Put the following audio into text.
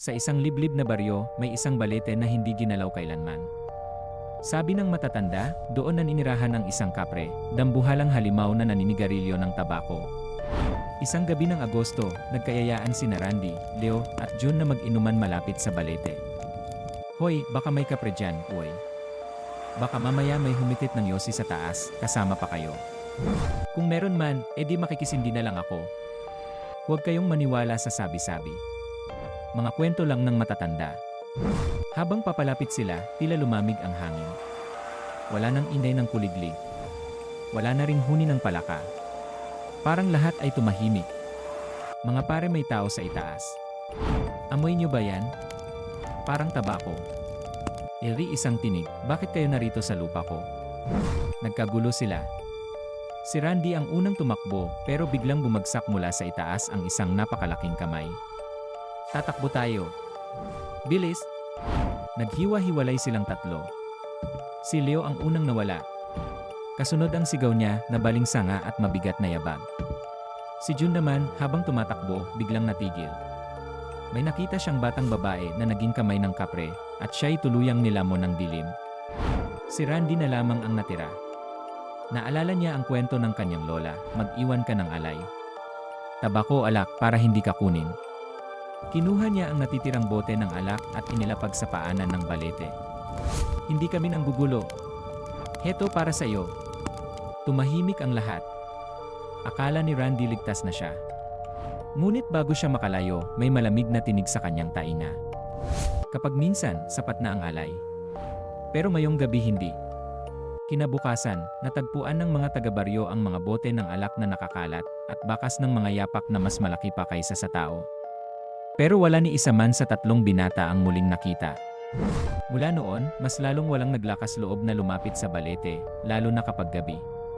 Sa isang liblib na baryo, may isang balete na hindi ginalaw kailanman. Sabi ng matatanda, doon naninirahan ang isang kapre, dambuhalang halimaw na naninigarilyo ng tabako. Isang gabi ng Agosto, nagkayayaan si Randy, Leo, at June na mag-inuman malapit sa balete. Hoy, baka may kapre dyan, uy. Baka mamaya may humitit ng yosi sa taas, kasama pa kayo. Kung meron man, edi makikisindi na lang ako. Huwag kayong maniwala sa sabi-sabi. Mga kwento lang ng matatanda. Habang papalapit sila, tila lumamig ang hangin. Wala nang inday ng kuliglig. Wala na ring huni ng palaka. Parang lahat ay tumahimik. Mga pare may tao sa itaas. Amoy nyo ba yan? Parang tabako. Iri isang tinig, bakit kayo narito sa lupa ko? Nagkagulo sila. Si Randy ang unang tumakbo pero biglang bumagsak mula sa itaas ang isang napakalaking kamay. Tatakbo tayo. Bilis! Naghiwa-hiwalay silang tatlo. Si Leo ang unang nawala. Kasunod ang sigaw niya na balingsanga at mabigat na yabag. Si June naman, habang tumatakbo, biglang natigil. May nakita siyang batang babae na naging kamay ng kapre at siya'y tuluyang nilamon ng dilim. Si Randy na lamang ang natira. Naalala niya ang kwento ng kanyang lola, mag-iwan ka ng alay. Tabako alak para hindi ka kunin. Kinuha niya ang natitirang bote ng alak at inilapag sa paanan ng balete. Hindi kami nang gugulo. Heto para sa iyo. Tumahimik ang lahat. Akala ni Randy ligtas na siya. Ngunit bago siya makalayo, may malamig na tinig sa kanyang tainga. Kapag minsan, sapat na ang alay. Pero ngayong gabi hindi. Kinabukasan, natagpuan ng mga taga-baryo ang mga bote ng alak na nakakalat at bakas ng mga yapak na mas malaki pa kaysa sa tao. Pero wala ni isa man sa tatlong binata ang muling nakita. Mula noon, mas lalong walang naglakas loob na lumapit sa balete, lalo na kapag gabi.